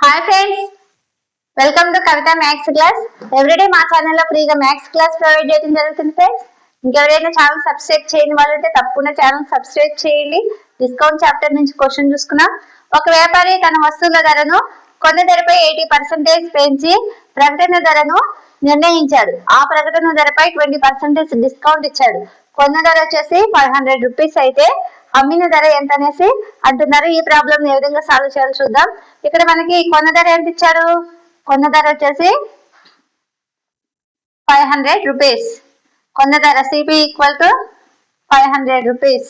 Hi friends welcome to Kavitha maths class everyday మా ఛానల్లో ఫ్రీగా మ్యాథ్స్ క్లాస్ ప్రొవైడ్ చేయడం జరుగుతుంది ఫ్రెండ్స్ ఇంకెవరైనా ఛానల్ సబ్స్క్రైబ్ చేయని వాళ్ళంటే తప్పకుండా ఛానల్ సబ్స్క్రైబ్ చేయండి. డిస్కౌంట్ చాప్టర్ నుంచి క్వశ్చన్ చూసుకున్నాం ఒక వ్యాపారి తన వస్తువుల ధరను కొన్న ధరపై ఎయిటీ పర్సెంటేజ్ పెంచి ప్రకటన ధరను నిర్ణయించాడు. ఆ ప్రకటన ధరపై ట్వంటీ పర్సెంటేజ్ డిస్కౌంట్ ఇచ్చాడు. కొన్న ధర వచ్చేసి ఫైవ్ హండ్రెడ్ రూపీస్ అయితే అమ్మిన ధర ఎంత అనేసి అంటున్నారు. ఈ ప్రాబ్లం ఏ విధంగా సాల్వ్ చేయాలి చూద్దాం. ఇక్కడ మనకి కొన్న ధర ఎంత ఇచ్చారు? కొన్న ధర వచ్చేసి ఫైవ్ హండ్రెడ్ రూపీస్ కొన్న ధర CP equal to five hundred rupees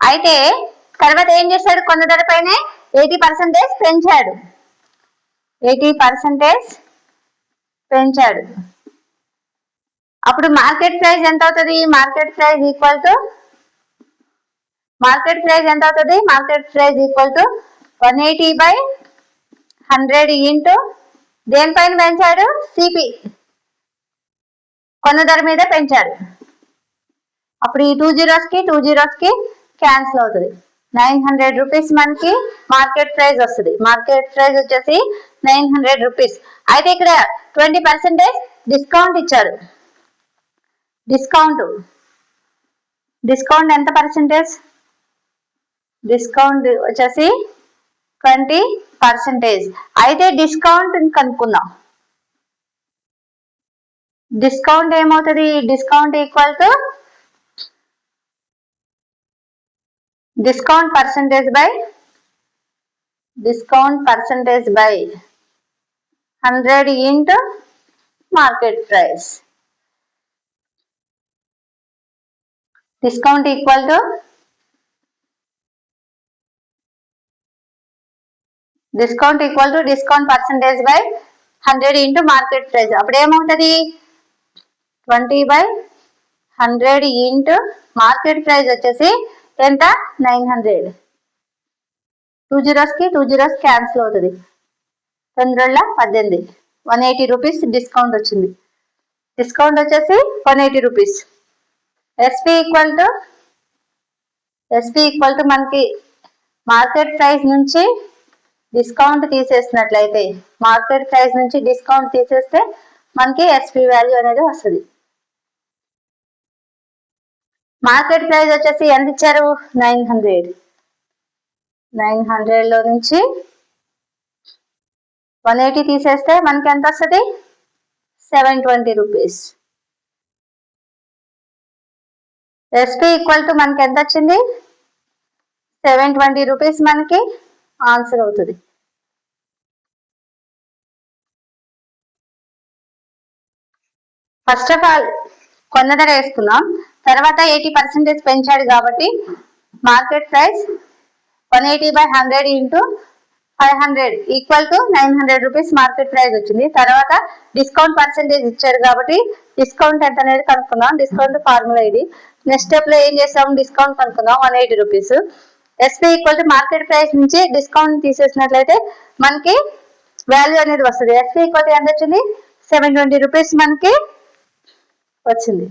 అయితే తర్వాత ఏం చేశాడు? కొన్న ధర పైన ఎయిటీ పర్సెంటేజ్ పెంచాడు. ఎయిటీ పర్సెంటేజ్ పెంచాడు. అప్పుడు మార్కెట్ ప్రైస్ ఎంత అవుతుంది? Market price equal to market price ఎంత అవుతుంది? Market price equal to one eighty by hundred into దేనిపైన పెంచాడు సిపి కొన్న ధర మీద పెంచాడు అప్పుడు ఈ టూ జీరోస్కి టూ జీరోస్కి క్యాన్సిల్ అవుతుంది. నైన్ హండ్రెడ్ రూపీస్ మనకి మార్కెట్ ప్రైస్ వస్తుంది. మార్కెట్ ప్రైస్ వచ్చేసి నైన్ హండ్రెడ్ రూపీస్ అయితే ఇక్కడ ట్వంటీ పర్సెంటేజ్ డిస్కౌంట్ ఇచ్చారు. డిస్కౌంట్ డిస్కౌంట్ ఎంత పర్సెంటేజ్ డిస్కౌంట్ వచ్చేసి ట్వంటీ పర్సెంటేజ్ అయితే డిస్కౌంట్ కనుక్కుందాం. డిస్కౌంట్ ఏమవుతుంది? Discount equal to discount percentage by discount percentage by hundred into market price discount equal to discount equal to discount percentage by hundred into market price అప్పుడు ఏమవుతుంది? Twenty by hundred into market price వచ్చేసి ఎంత? Nine hundred two జీరోస్కి two zeros cancel అవుతుంది. తొమ్మిది పద్దెనిమిది. One eighty rupees discount వచ్చింది. Discount వచ్చేసి one eighty rupees SP equal to SP equal to మనకి మార్కెట్ ప్రైస్ నుంచి డిస్కౌంట్ తీసేసినట్లయితే మార్కెట్ ప్రైస్ నుంచి డిస్కౌంట్ తీసేస్తే మనకి ఎస్పీ వాల్యూ అనేది వస్తుంది. మార్కెట్ ప్రైస్ వచ్చేసి ఎంత ఇచ్చారు? Nine hundred. నైన్ హండ్రెడ్లో నుంచి వన్ ఎయిటీ తీసేస్తే మనకి ఎంత వస్తుంది? Seven twenty rupees. SP equal to మనకి ఎంత వచ్చింది? సెవెన్ ట్వంటీ రూపీస్ మనకి ఆన్సర్ అవుతుంది. ఫస్ట్ ఆఫ్ ఆల్ కొన్న ధర వేసుకున్నాం తర్వాత ఎయిటీ పర్సెంటేజ్ పెంచాడు కాబట్టి market price one eighty by hundred into five hundred equal to nine hundred rupees market price వచ్చింది. తర్వాత డిస్కౌంట్ పర్సెంటేజ్ ఇచ్చారు కాబట్టి డిస్కౌంట్ ఎంత అనేది కనుక్కుందాం. డిస్కౌంట్ ఫార్ములా ఇది. నెక్స్ట్ స్టెప్లో ఏం చేస్తాం? డిస్కౌంట్ కనుక్కుందాం. One eighty rupees. SP equal to market price నుంచి డిస్కౌంట్ తీసేసినట్లయితే మనకి వాల్యూ అనేది వస్తుంది. ఎస్పీ ఈక్వల్ టు ఎంత వచ్చింది? సెవెన్ ట్వంటీ రూపీస్ మనకి వచ్చింది.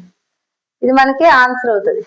ఇది మనకి ఆన్సర్ అవుతుంది.